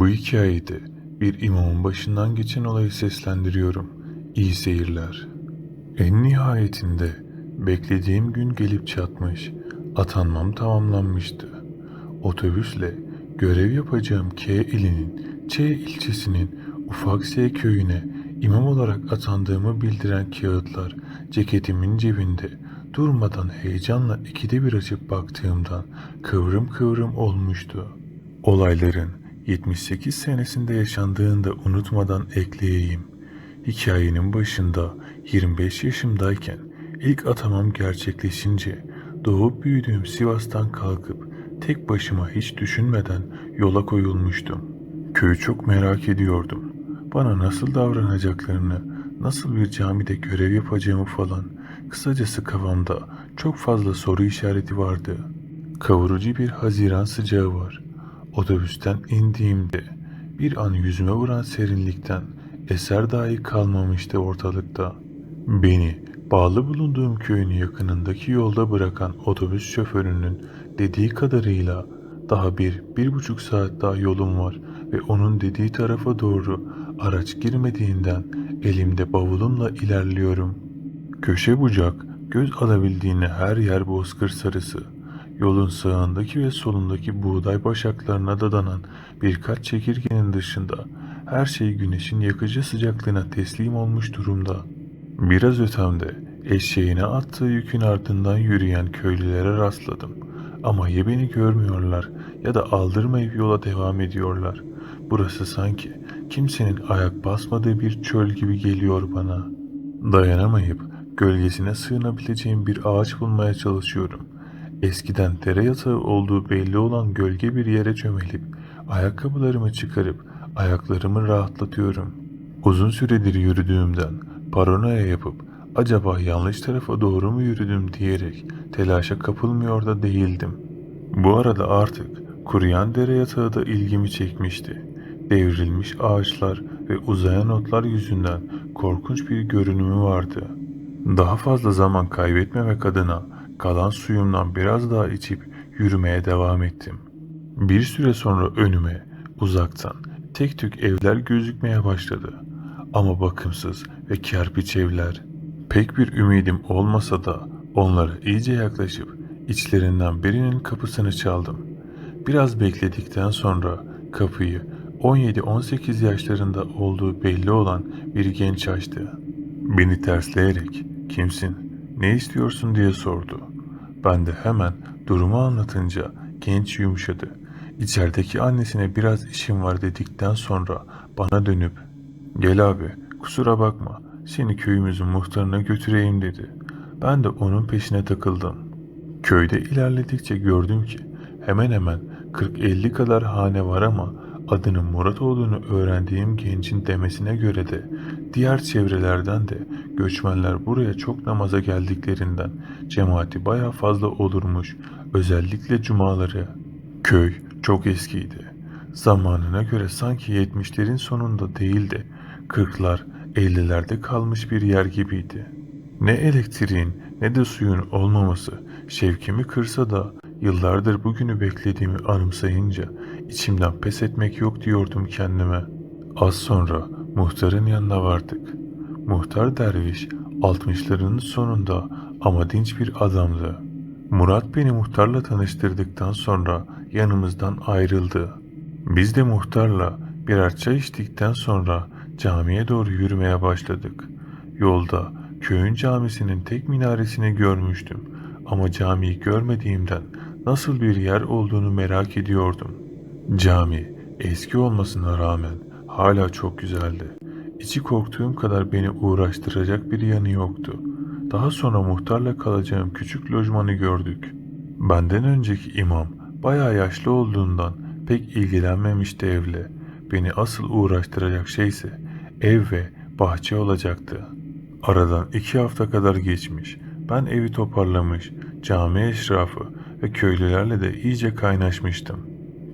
Bu hikayede bir imamın başından geçen olayı seslendiriyorum. İyi seyirler. En nihayetinde beklediğim gün gelip çatmış, atanmam tamamlanmıştı. Otobüsle görev yapacağım K ilinin Ç ilçesinin ufak S köyüne imam olarak atandığımı bildiren kağıtlar ceketimin cebinde durmadan heyecanla ikide bir açıp baktığımdan kıvrım kıvrım olmuştu. Olayların 78 senesinde yaşandığını da unutmadan ekleyeyim. Hikayenin başında 25 yaşımdayken ilk atamam gerçekleşince doğup büyüdüğüm Sivas'tan kalkıp tek başıma hiç düşünmeden yola koyulmuştum. Köyü çok merak ediyordum. Bana nasıl davranacaklarını, nasıl bir camide görev yapacağımı falan kısacası kafamda çok fazla soru işareti vardı. Kavurucu bir haziran sıcağı var. Otobüsten indiğimde bir an yüzüme vuran serinlikten eser dahi kalmamıştı ortalıkta. Beni bağlı bulunduğum köyün yakınındaki yolda bırakan otobüs şoförünün dediği kadarıyla daha bir, bir buçuk saat daha yolum var ve onun dediği tarafa doğru araç girmediğinden elimde bavulumla ilerliyorum. Köşe bucak göz alabildiğine her yer bozkır sarısı. Yolun sağındaki ve solundaki buğday başaklarına dadanan birkaç çekirgenin dışında her şey güneşin yakıcı sıcaklığına teslim olmuş durumda. Biraz ötemde eşeğine attığı yükün ardından yürüyen köylülere rastladım. Ama ya beni görmüyorlar ya da aldırmayıp yola devam ediyorlar. Burası sanki kimsenin ayak basmadığı bir çöl gibi geliyor bana. Dayanamayıp gölgesine sığınabileceğim bir ağaç bulmaya çalışıyorum. Eskiden dere yatağı olduğu belli olan gölge bir yere çömelip ayakkabılarımı çıkarıp ayaklarımı rahatlatıyorum. Uzun süredir yürüdüğümden paranoya yapıp acaba yanlış tarafa doğru mu yürüdüm diyerek telaşa kapılmıyor da değildim. Bu arada artık kuruyan dere yatağı da ilgimi çekmişti. Devrilmiş ağaçlar ve uzayan otlar yüzünden korkunç bir görünümü vardı. Daha fazla zaman kaybetmemek adına kalan suyumdan biraz daha içip yürümeye devam ettim. Bir süre sonra önüme uzaktan tek tük evler gözükmeye başladı. Ama bakımsız ve kerpiç evler. Pek bir ümidim olmasa da onlara iyice yaklaşıp içlerinden birinin kapısını çaldım. Biraz bekledikten sonra kapıyı 17-18 yaşlarında olduğu belli olan bir genç açtı. Beni tersleyerek kimsin, ne istiyorsun diye sordu. Ben de hemen durumu anlatınca genç yumuşadı. İçerideki annesine biraz işim var dedikten sonra bana dönüp gel abi kusura bakma seni köyümüzün muhtarına götüreyim dedi. Ben de onun peşine takıldım. Köyde ilerledikçe gördüm ki hemen hemen 40-50 kadar hane var ama adının Murat olduğunu öğrendiğim gencin demesine göre de diğer çevrelerden de göçmenler buraya çok namaza geldiklerinden cemaati baya fazla olurmuş özellikle cumaları. Köy çok eskiydi. Zamanına göre sanki 70'lerin sonunda değil de 40'lar 50'lerde kalmış bir yer gibiydi. Ne elektriğin ne de suyun olmaması şevkimi kırsa da yıllardır bugünü beklediğimi anımsayınca içimden pes etmek yok diyordum kendime. Az sonra muhtarın yanına vardık. Muhtar derviş 60'larının sonunda ama dinç bir adamdı. Murat beni muhtarla tanıştırdıktan sonra yanımızdan ayrıldı. Biz de muhtarla birer çay içtikten sonra camiye doğru yürümeye başladık. Yolda köyün camisinin tek minaresini görmüştüm ama camiyi görmediğimden nasıl bir yer olduğunu merak ediyordum. Cami eski olmasına rağmen hala çok güzeldi. İçi korktuğum kadar beni uğraştıracak bir yanı yoktu. Daha sonra muhtarla kalacağım küçük lojmanı gördük. Benden önceki imam bayağı yaşlı olduğundan pek ilgilenmemişti evle. Beni asıl uğraştıracak şey ise ev ve bahçe olacaktı. Aradan iki hafta kadar geçmiş. Ben evi toparlamış, cami eşrafı ve köylülerle de iyice kaynaşmıştım.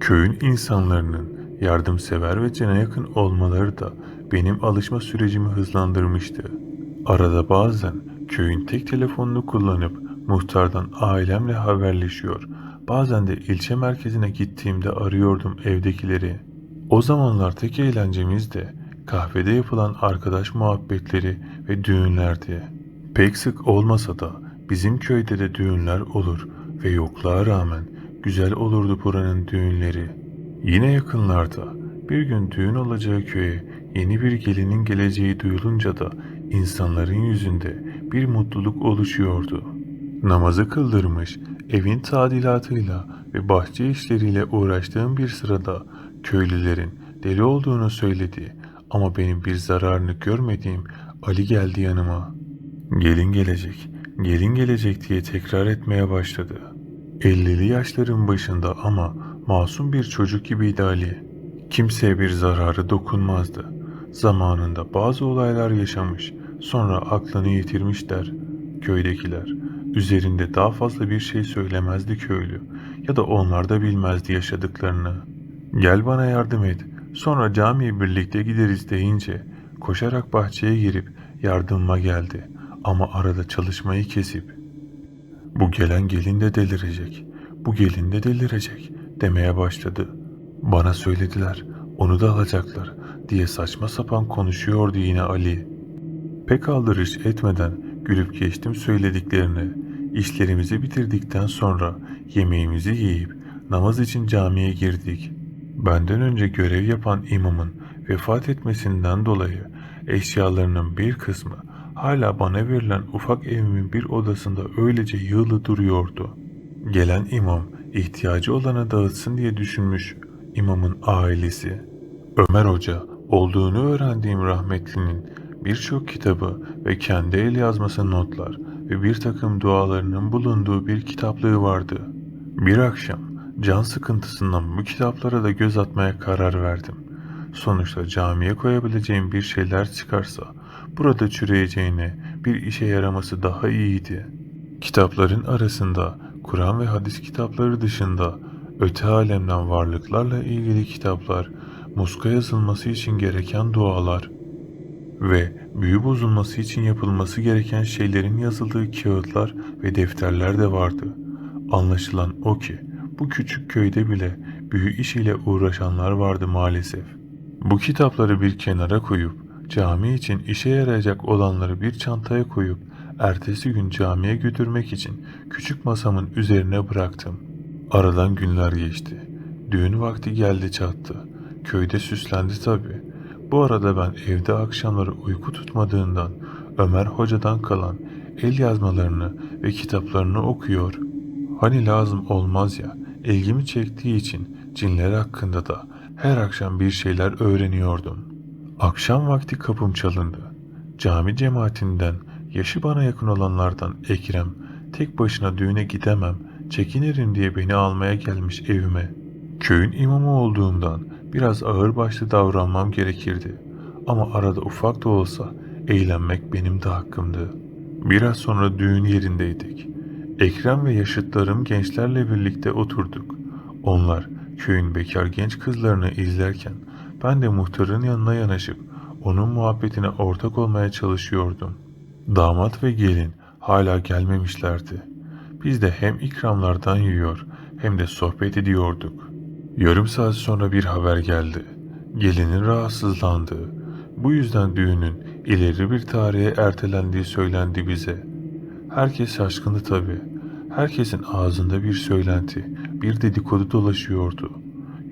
Köyün insanlarının yardımsever ve cana yakın olmaları da benim alışma sürecimi hızlandırmıştı. Arada bazen köyün tek telefonunu kullanıp muhtardan ailemle haberleşiyor. Bazen de ilçe merkezine gittiğimde arıyordum evdekileri. O zamanlar tek eğlencemiz de kahvede yapılan arkadaş muhabbetleri ve düğünlerdi. Pek sık olmasa da bizim köyde de düğünler olur ve yokluğa rağmen güzel olurdu buranın düğünleri. Yine yakınlarda bir gün düğün olacağı köye yeni bir gelinin geleceği duyulunca da insanların yüzünde bir mutluluk oluşuyordu. Namazı kıldırmış, evin tadilatıyla ve bahçe işleriyle uğraştığım bir sırada köylülerin deli olduğunu söyledi ama benim bir zararını görmediğim Ali geldi yanıma. Gelin gelecek, gelin gelecek diye tekrar etmeye başladı. 50'li yaşların başında ama masum bir çocuk gibiydi Ali. Kimseye bir zararı dokunmazdı. Zamanında bazı olaylar yaşamış, sonra aklını yitirmişler köydekiler. Üzerinde daha fazla bir şey söylemezdi köylü ya da onlar da bilmezdi yaşadıklarını. Gel bana yardım et, sonra camiye birlikte gideriz deyince koşarak bahçeye girip yardımıma geldi ama arada çalışmayı kesip bu gelen gelin de delirecek, bu gelin de delirecek demeye başladı. Bana söylediler, onu da alacaklar diye saçma sapan konuşuyordu yine Ali. Pek aldırış etmeden gülüp geçtim söylediklerini. İşlerimizi bitirdikten sonra yemeğimizi yiyip namaz için camiye girdik. Benden önce görev yapan imamın vefat etmesinden dolayı eşyalarının bir kısmı hala bana verilen ufak evimin bir odasında öylece yığılı duruyordu. Gelen imam ihtiyacı olana dağıtsın diye düşünmüş imamın ailesi. Ömer Hoca olduğunu öğrendiğim rahmetlinin birçok kitabı ve kendi el yazması notlar ve bir takım dualarının bulunduğu bir kitaplığı vardı. Bir akşam can sıkıntısından bu kitaplara da göz atmaya karar verdim. Sonuçta camiye koyabileceğim bir şeyler çıkarsa burada çürüyeceğine bir işe yaraması daha iyiydi. Kitapların arasında Kur'an ve hadis kitapları dışında öte alemden varlıklarla ilgili kitaplar, muska yazılması için gereken dualar ve büyü bozulması için yapılması gereken şeylerin yazıldığı kağıtlar ve defterler de vardı. Anlaşılan o ki bu küçük köyde bile büyü işiyle uğraşanlar vardı maalesef. Bu kitapları bir kenara koyup cami için işe yarayacak olanları bir çantaya koyup ertesi gün camiye götürmek için küçük masamın üzerine bıraktım. Aradan günler geçti. Düğün vakti geldi çattı. Köyde süslendi tabii. Bu arada ben evde akşamları uyku tutmadığından Ömer Hoca'dan kalan el yazmalarını ve kitaplarını okuyor. Hani lazım olmaz ya, ilgimi çektiği için cinler hakkında da her akşam bir şeyler öğreniyordum. Akşam vakti kapım çalındı. Cami cemaatinden yaşı bana yakın olanlardan Ekrem tek başına düğüne gidemem, çekinirim diye beni almaya gelmiş evime. Köyün imamı olduğumdan biraz ağırbaşlı davranmam gerekirdi. Ama arada ufak da olsa eğlenmek benim de hakkımdı. Biraz sonra düğün yerindeydik. Ekrem ve yaşıtlarım gençlerle birlikte oturduk. Onlar köyün bekar genç kızlarını izlerken ben de muhtarın yanına yanaşıp onun muhabbetine ortak olmaya çalışıyordum. Damat ve gelin hala gelmemişlerdi. Biz de hem ikramlardan yiyor hem de sohbet ediyorduk. Yarım saat sonra bir haber geldi. Gelinin rahatsızlandığı, bu yüzden düğünün ileri bir tarihe ertelendiği söylendi bize. Herkes şaşkındı tabii. Herkesin ağzında bir söylenti, bir dedikodu dolaşıyordu.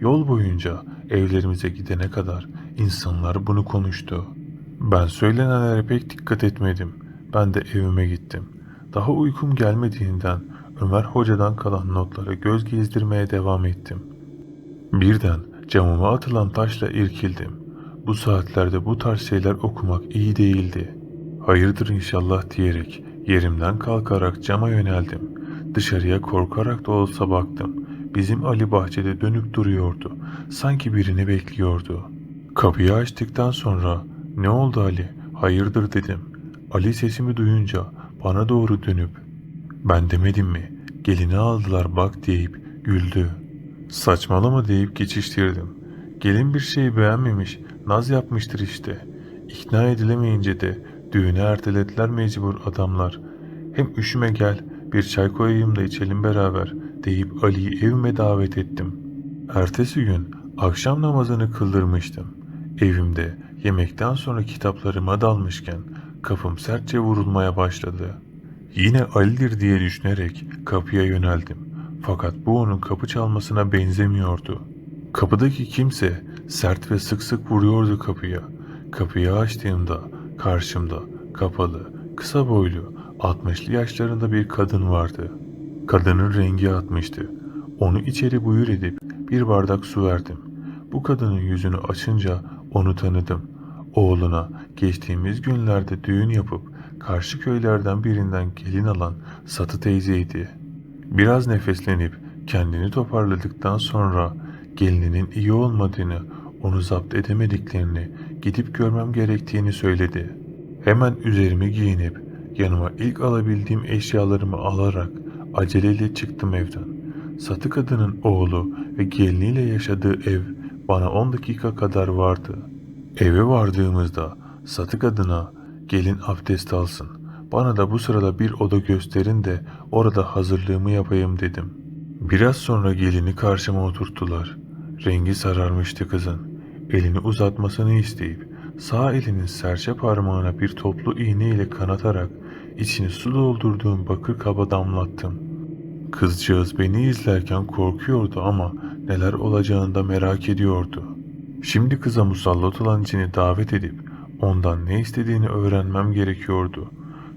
Yol boyunca evlerimize gidene kadar insanlar bunu konuştu. Ben söylenenlere pek dikkat etmedim. Ben de evime gittim. Daha uykum gelmediğinden Ömer Hoca'dan kalan notlara göz gezdirmeye devam ettim. Birden camıma atılan taşla irkildim. Bu saatlerde bu tarz şeyler okumak iyi değildi. Hayırdır inşallah diyerek yerimden kalkarak cama yöneldim. Dışarıya korkarak da olsa baktım. Bizim Ali bahçede dönüp duruyordu. Sanki birini bekliyordu. Kapıyı açtıktan sonra ne oldu Ali? Hayırdır dedim. Ali sesimi duyunca bana doğru dönüp ben demedim mi? Gelini aldılar bak deyip güldü. Saçmalama deyip geçiştirdim. Gelin bir şeyi beğenmemiş, naz yapmıştır işte. İkna edilemeyince de düğüne ertelediler mecbur adamlar. Hem üşüme gel, bir çay koyayım da içelim beraber deyip Ali'yi evime davet ettim. Ertesi gün Akşam namazını kıldırmıştım. Evimde yemekten sonra kitaplarıma dalmışken kapım sertçe vurulmaya başladı. Yine Ali'dir diye düşünerek kapıya yöneldim. Fakat bu onun kapı çalmasına benzemiyordu. Kapıdaki kimse sert ve sık sık vuruyordu kapıya. Kapıyı açtığımda karşımda kapalı, kısa boylu, 60'lı yaşlarında bir kadın vardı. Kadının rengi atmıştı. Onu içeri buyur edip bir bardak su verdim. Bu kadının yüzünü açınca onu tanıdım. Oğluna geçtiğimiz günlerde düğün yapıp karşı köylerden birinden gelin alan Satı teyzeydi. Biraz nefeslenip kendini toparladıktan sonra gelininin iyi olmadığını, onu zapt edemediklerini, gidip görmem gerektiğini söyledi. Hemen üzerimi giyinip yanıma ilk alabildiğim eşyalarımı alarak aceleyle çıktım evden. Satı kadının oğlu ve geliniyle yaşadığı ev bana 10 dakika kadar vardı. Eve vardığımızda Satı kadına gelin abdest alsın. Bana da bu sırada bir oda gösterin de orada hazırlığımı yapayım dedim. Biraz sonra gelini karşıma oturttular. Rengi sararmıştı kızın. Elini uzatmasını isteyip sağ elinin serçe parmağına bir toplu iğne ile kanatarak içini su doldurduğum bakır kaba damlattım. Kızcağız beni izlerken korkuyordu ama neler olacağını da merak ediyordu. Şimdi kıza musallat olan cini davet edip ondan ne istediğini öğrenmem gerekiyordu.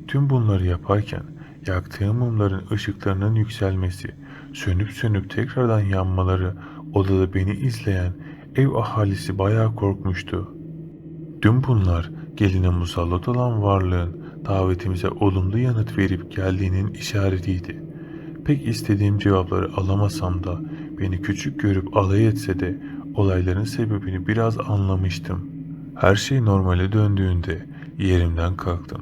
Tüm bunları yaparken yaktığım mumların ışıklarının yükselmesi, sönüp sönüp tekrardan yanmaları odada beni izleyen ev ahalisi bayağı korkmuştu. Tüm bunlar geline musallat olan varlığın davetimize olumlu yanıt verip geldiğinin işaretiydi. Pek istediğim cevapları alamasam da beni küçük görüp alay etse de olayların sebebini biraz anlamıştım. Her şey normale döndüğünde yerimden kalktım.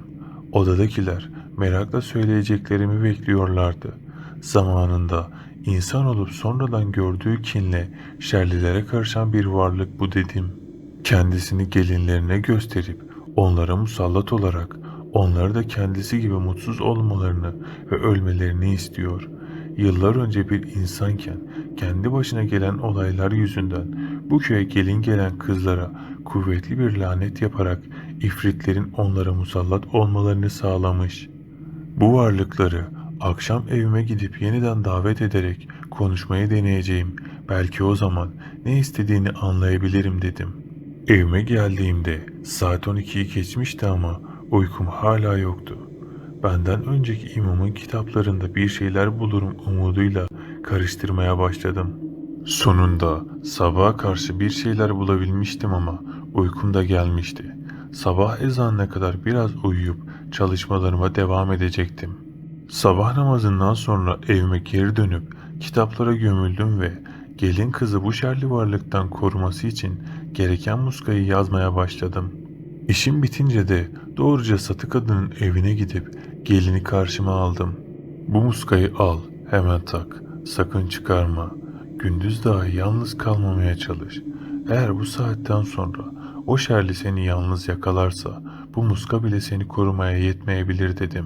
Odadakiler merakla söyleyeceklerimi bekliyorlardı. Zamanında insan olup sonradan gördüğü kinle şerlilere karışan bir varlık bu dedim. Kendisini gelinlerine gösterip onlara musallat olarak onları da kendisi gibi mutsuz olmalarını ve ölmelerini istiyor. Yıllar önce bir insanken kendi başına gelen olaylar yüzünden bu köye gelin gelen kızlara kuvvetli bir lanet yaparak ifritlerin onlara musallat olmalarını sağlamış. Bu varlıkları akşam evime gidip yeniden davet ederek konuşmayı deneyeceğim. Belki o zaman ne istediğini anlayabilirim dedim. Evime geldiğimde saat 12'yi geçmişti ama uykum hala yoktu. Benden önceki imamın kitaplarında bir şeyler bulurum umuduyla karıştırmaya başladım. Sonunda sabaha karşı bir şeyler bulabilmiştim ama uykum da gelmişti. Sabah ezanına kadar biraz uyuyup çalışmalarıma devam edecektim. Sabah namazından sonra evime geri dönüp kitaplara gömüldüm ve gelin kızı bu şerli varlıktan koruması için gereken muskayı yazmaya başladım. İşim bitince de doğruca satı kadının evine gidip gelini karşıma aldım. Bu muskayı al, hemen tak, sakın çıkarma. Gündüz dahi yalnız kalmamaya çalış. Eğer bu saatten sonra o şerli seni yalnız yakalarsa bu muska bile seni korumaya yetmeyebilir dedim.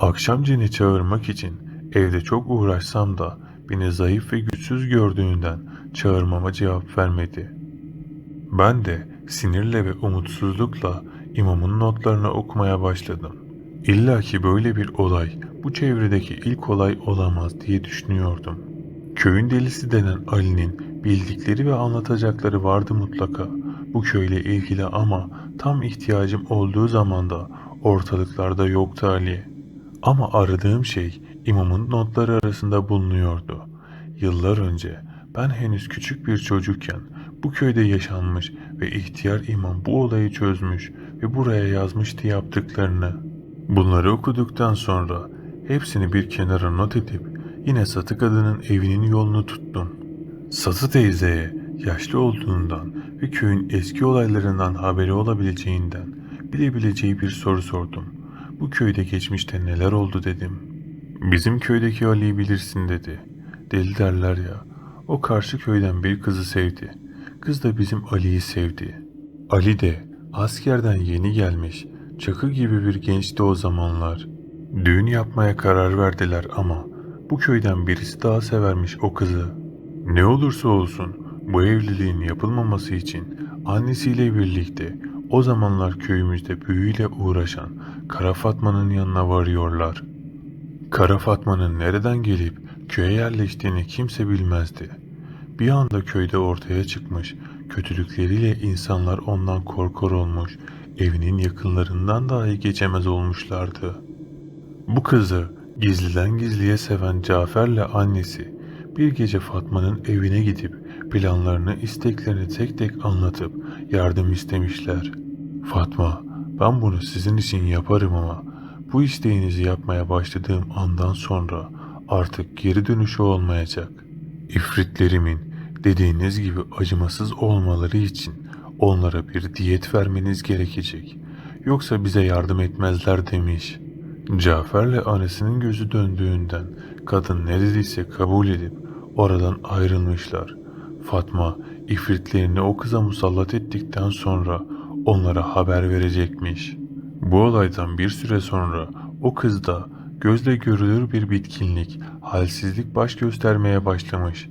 Akşam cini çağırmak için evde çok uğraşsam da beni zayıf ve güçsüz gördüğünden çağırmama cevap vermedi. Ben de sinirle ve umutsuzlukla imamın notlarını okumaya başladım. İlla ki böyle bir olay bu çevredeki ilk olay olamaz diye düşünüyordum. Köyün delisi denen Ali'nin bildikleri ve anlatacakları vardı mutlaka bu köyle ilgili ama tam ihtiyacım olduğu zaman da ortalıklarda yoktu Ali. Ama aradığım şey imamın notları arasında bulunuyordu. Yıllar önce ben henüz küçük bir çocukken bu köyde yaşanmış ve ihtiyar imam bu olayı çözmüş ve buraya yazmıştı yaptıklarını. Bunları okuduktan sonra hepsini bir kenara not edip yine satı kadının evinin yolunu tuttum. Satı teyzeye yaşlı olduğundan ve köyün eski olaylarından haberi olabileceğinden bilebileceği bir soru sordum. Bu köyde geçmişte neler oldu dedim. Bizim köydeki Ali'yi bilirsin dedi. Deli derler ya. O karşı köyden bir kızı sevdi. Kız da bizim Ali'yi sevdi. Ali de askerden yeni gelmiş, çakı gibi bir gençti o zamanlar. Düğün yapmaya karar verdiler ama bu köyden birisi daha severmiş o kızı. Ne olursa olsun Bu evliliğin yapılmaması için annesiyle birlikte o zamanlar köyümüzde büyüyle uğraşan Kara Fatma'nın yanına varıyorlar. Kara Fatma'nın nereden gelip köye yerleştiğini kimse bilmezdi. Bir anda köyde ortaya çıkmış, kötülükleriyle insanlar ondan korkar olmuş, evinin yakınlarından dahi geçemez olmuşlardı. Bu kızı gizliden gizliye seven Cafer'le annesi bir gece Fatma'nın evine gidip planlarını, isteklerini tek tek anlatıp yardım istemişler. Fatma, ben bunu sizin için yaparım ama bu isteğinizi yapmaya başladığım andan sonra artık geri dönüşü olmayacak. İfritlerimin dediğiniz gibi acımasız olmaları için onlara bir diyet vermeniz gerekecek. Yoksa bize yardım etmezler demiş. Cafer'le annesinin gözü döndüğünden kadın ne dediyse kabul edip oradan ayrılmışlar. Fatma ifritlerini o kıza musallat ettikten sonra onlara haber verecekmiş. Bu olaydan bir süre sonra o kız da gözle görülür bir bitkinlik, halsizlik baş göstermeye başlamış.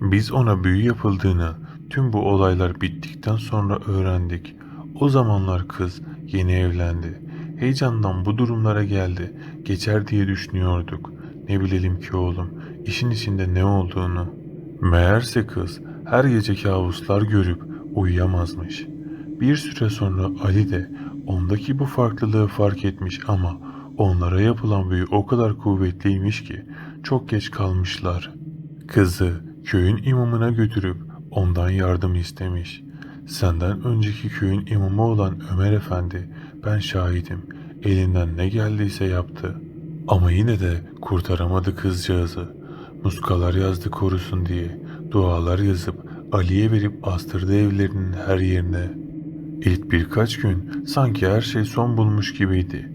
Biz ona büyü yapıldığını tüm bu olaylar bittikten sonra öğrendik. O zamanlar kız yeni evlendi. Heyecandan bu durumlara geldi. Geçer diye düşünüyorduk. Ne bilelim ki oğlum, işin içinde ne olduğunu. Meğerse kız her gece kabuslar görüp uyuyamazmış. Bir süre sonra Ali de ondaki bu farklılığı fark etmiş ama onlara yapılan büyü o kadar kuvvetliymiş ki çok geç kalmışlar. Kızı köyün imamına götürüp ondan yardım istemiş. Senden önceki köyün imamı olan Ömer Efendi ben şahidim. Elinden ne geldiyse yaptı. Ama yine de kurtaramadı kızcağızı. Muskalar yazdı korusun diye. Dualar yazıp Ali'ye verip astırdı evlerinin her yerine. İlk birkaç gün sanki her şey son bulmuş gibiydi.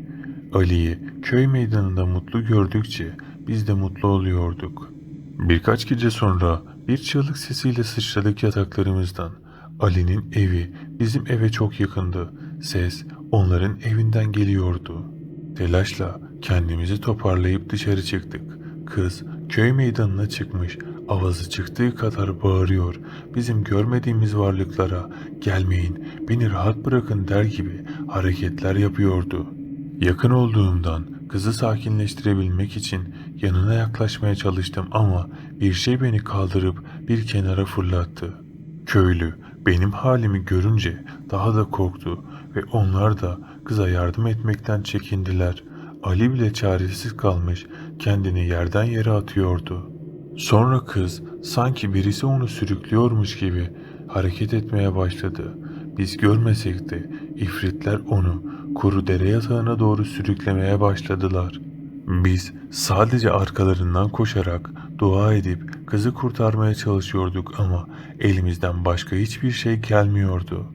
Ali'yi köy meydanında mutlu gördükçe biz de mutlu oluyorduk. Birkaç gece sonra bir çığlık sesiyle sıçradık yataklarımızdan. Ali'nin evi bizim eve çok yakındı. Ses onların evinden geliyordu. Telaşla kendimizi toparlayıp dışarı çıktık. Kız köy meydanına çıkmış, avazı çıktığı kadar bağırıyor. Bizim görmediğimiz varlıklara gelmeyin, beni rahat bırakın der gibi hareketler yapıyordu. Yakın olduğumdan kızı sakinleştirebilmek için yanına yaklaşmaya çalıştım ama bir şey beni kaldırıp bir kenara fırlattı. Köylü benim halimi görünce daha da korktu ve onlar da kıza yardım etmekten çekindiler. Ali bile çaresiz kalmış kendini yerden yere atıyordu. Sonra kız sanki birisi onu sürüklüyormuş gibi hareket etmeye başladı. Biz görmesek de ifritler onu kuru dere yatağına doğru sürüklemeye başladılar. Biz sadece arkalarından koşarak dua edip kızı kurtarmaya çalışıyorduk ama elimizden başka hiçbir şey gelmiyordu.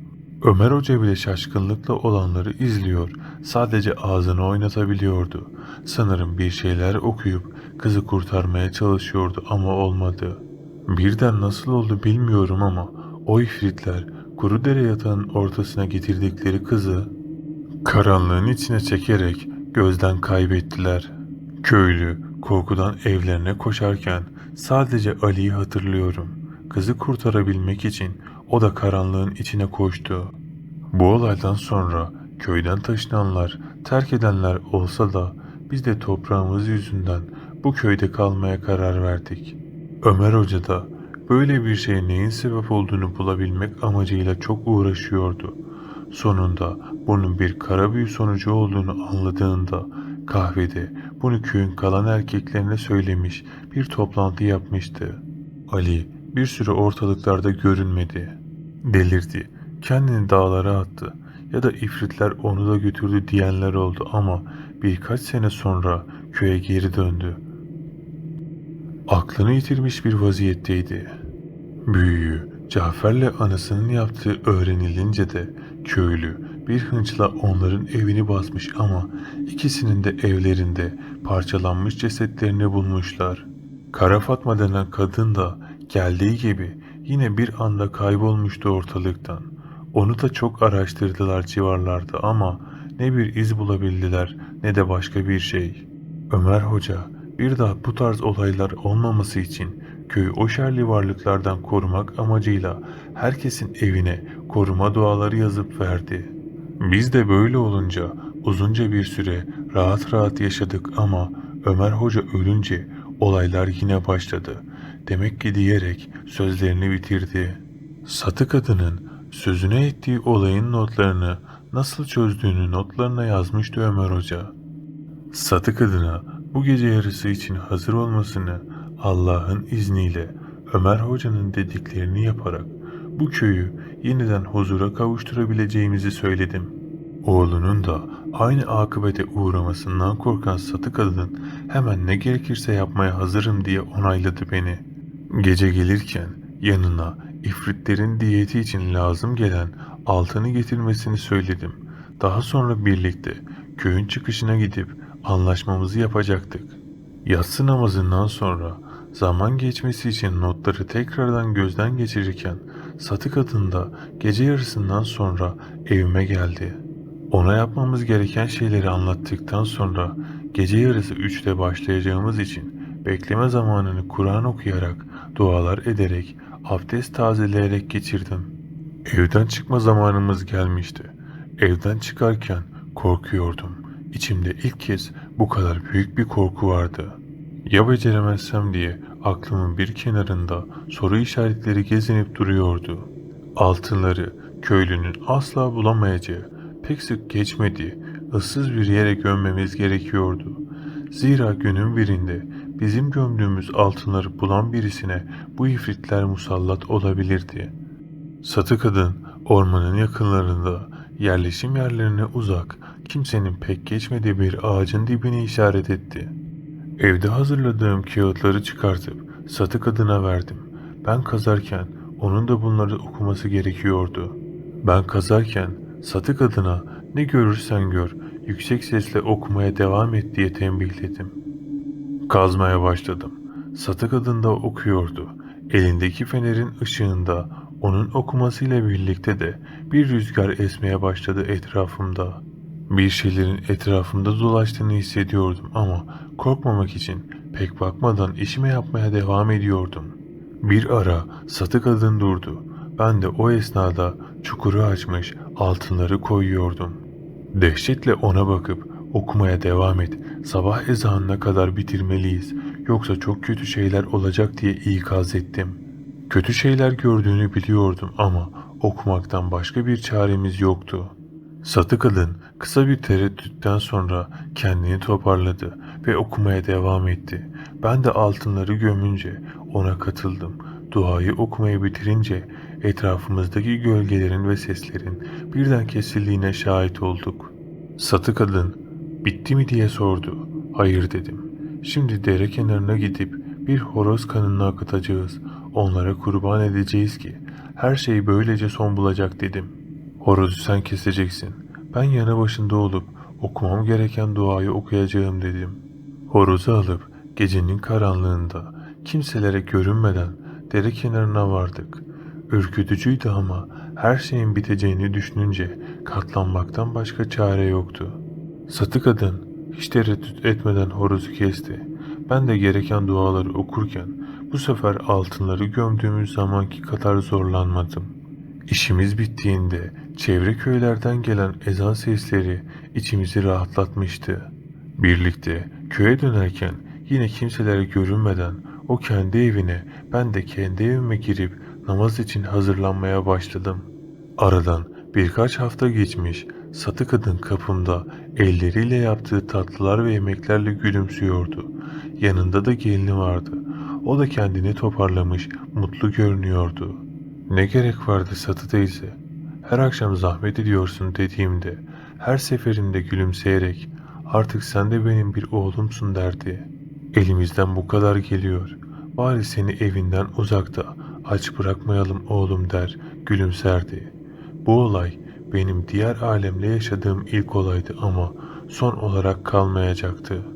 Ömer Hoca bile şaşkınlıkla olanları izliyor, sadece ağzını oynatabiliyordu. Sanırım bir şeyler okuyup kızı kurtarmaya çalışıyordu ama olmadı. Birden nasıl oldu bilmiyorum ama o ifritler kuru dere yatağının ortasına getirdikleri kızı karanlığın içine çekerek gözden kaybettiler. Köylü korkudan evlerine koşarken sadece Ali'yi hatırlıyorum. Kızı kurtarabilmek için o da karanlığın içine koştu. Bu olaydan sonra köyden taşınanlar, terk edenler olsa da biz de toprağımız yüzünden bu köyde kalmaya karar verdik. Ömer Hoca da böyle bir şeye neyin sebep olduğunu bulabilmek amacıyla çok uğraşıyordu. Sonunda bunun bir kara büyü sonucu olduğunu anladığında kahvede bunu köyün kalan erkeklerine söylemiş bir toplantı yapmıştı. Ali bir süre ortalıklarda görünmedi. Delirdi. Kendini dağlara attı. Ya da ifritler onu da götürdü diyenler oldu ama birkaç sene sonra köye geri döndü. Aklını yitirmiş bir vaziyetteydi. Büyüyü Cafer'le anasının yaptığı öğrenilince de köylü bir hınçla onların evini basmış ama ikisinin de evlerinde parçalanmış cesetlerini bulmuşlar. Kara Fatma denen kadın da geldiği gibi yine bir anda kaybolmuştu ortalıktan. Onu da çok araştırdılar civarlarda ama ne bir iz bulabildiler ne de başka bir şey. Ömer Hoca bir daha bu tarz olaylar olmaması için köyü o şerli varlıklardan korumak amacıyla herkesin evine koruma duaları yazıp verdi. Biz de böyle olunca uzunca bir süre rahat rahat yaşadık ama Ömer Hoca ölünce olaylar yine başladı. Demek ki diyerek sözlerini bitirdi. Satı kadının sözüne ettiği olayın notlarını nasıl çözdüğünü notlarına yazmıştı Ömer Hoca. Satı kadına bu gece yarısı için hazır olmasını Allah'ın izniyle Ömer Hoca'nın dediklerini yaparak bu köyü yeniden huzura kavuşturabileceğimizi söyledim. Oğlunun da aynı akıbete uğramasından korkan satı kadın hemen ne gerekirse yapmaya hazırım diye onayladı beni. Gece gelirken yanına ifritlerin diyeti için lazım gelen altını getirmesini söyledim. Daha sonra birlikte köyün çıkışına gidip anlaşmamızı yapacaktık. Yatsı namazından sonra zaman geçmesi için notları tekrardan gözden geçirirken satı kadın da gece yarısından sonra evime geldi. Ona yapmamız gereken şeyleri anlattıktan sonra gece yarısı 3'te başlayacağımız için bekleme zamanını Kur'an okuyarak, dualar ederek, abdest tazeleyerek geçirdim. Evden çıkma zamanımız gelmişti. Evden çıkarken korkuyordum. İçimde ilk kez bu kadar büyük bir korku vardı. Ya beceremezsem diye aklımın bir kenarında soru işaretleri gezinip duruyordu. Altınları köylünün asla bulamayacağı, pek sık geçmediği, ıssız bir yere gömmemiz gerekiyordu. Zira günün birinde bizim gömdüğümüz altınları bulan birisine bu ifritler musallat olabilirdi. Satı kadın ormanın yakınlarında yerleşim yerlerine uzak, kimsenin pek geçmediği bir ağacın dibine işaret etti. Evde hazırladığım kağıtları çıkartıp satı kadına verdim. Ben kazarken onun da bunları okuması gerekiyordu. Ben kazarken satı kadına ne görürsen gör yüksek sesle okumaya devam et diye tembihledim. Kazmaya başladım. Satı kadın da okuyordu. Elindeki fenerin ışığında onun okumasıyla birlikte de bir rüzgar esmeye başladı etrafımda. Bir şeylerin etrafımda dolaştığını hissediyordum ama korkmamak için pek bakmadan işime yapmaya devam ediyordum. Bir ara satı kadın durdu. Ben de o esnada çukuru açmış altınları koyuyordum. Dehşetle ona bakıp okumaya devam et. Sabah ezanına kadar bitirmeliyiz. Yoksa çok kötü şeyler olacak diye ikaz ettim. Kötü şeyler gördüğünü biliyordum ama okumaktan başka bir çaremiz yoktu. Satı kadın kısa bir tereddütten sonra kendini toparladı ve okumaya devam etti. Ben de altınları gömünce ona katıldım. Duayı okumayı bitirince etrafımızdaki gölgelerin ve seslerin birden kesildiğine şahit olduk. Satı kadın bitti mi diye sordu. Hayır dedim. Şimdi dere kenarına gidip bir horoz kanını akıtacağız. Onlara kurban edeceğiz ki her şey böylece son bulacak dedim. Horozu sen keseceksin. Ben yanı başında olup okumam gereken duayı okuyacağım dedim. Horozu alıp gecenin karanlığında kimselere görünmeden dere kenarına vardık. Ürkütücüydü ama her şeyin biteceğini düşününce katlanmaktan başka çare yoktu. Satı kadın hiç tereddüt etmeden horozu kesti. Ben de gereken duaları okurken bu sefer altınları gömdüğümüz zamanki kadar zorlanmadım. İşimiz bittiğinde çevre köylerden gelen ezan sesleri içimizi rahatlatmıştı. Birlikte köye dönerken yine kimselere görünmeden o kendi evine ben de kendi evime girip namaz için hazırlanmaya başladım. Aradan birkaç hafta geçmiş satı kadın kapımda elleriyle yaptığı tatlılar ve yemeklerle gülümsüyordu. Yanında da gelini vardı. O da kendini toparlamış, mutlu görünüyordu. Ne gerek vardı Satı teyze? Her akşam zahmet ediyorsun dediğimde her seferinde gülümseyerek artık sen de benim bir oğlumsun derdi. Elimizden bu kadar geliyor. Bari seni evinden uzakta aç bırakmayalım oğlum der gülümserdi. Bu olay benim diğer alemle yaşadığım ilk olaydı ama son olarak kalmayacaktı.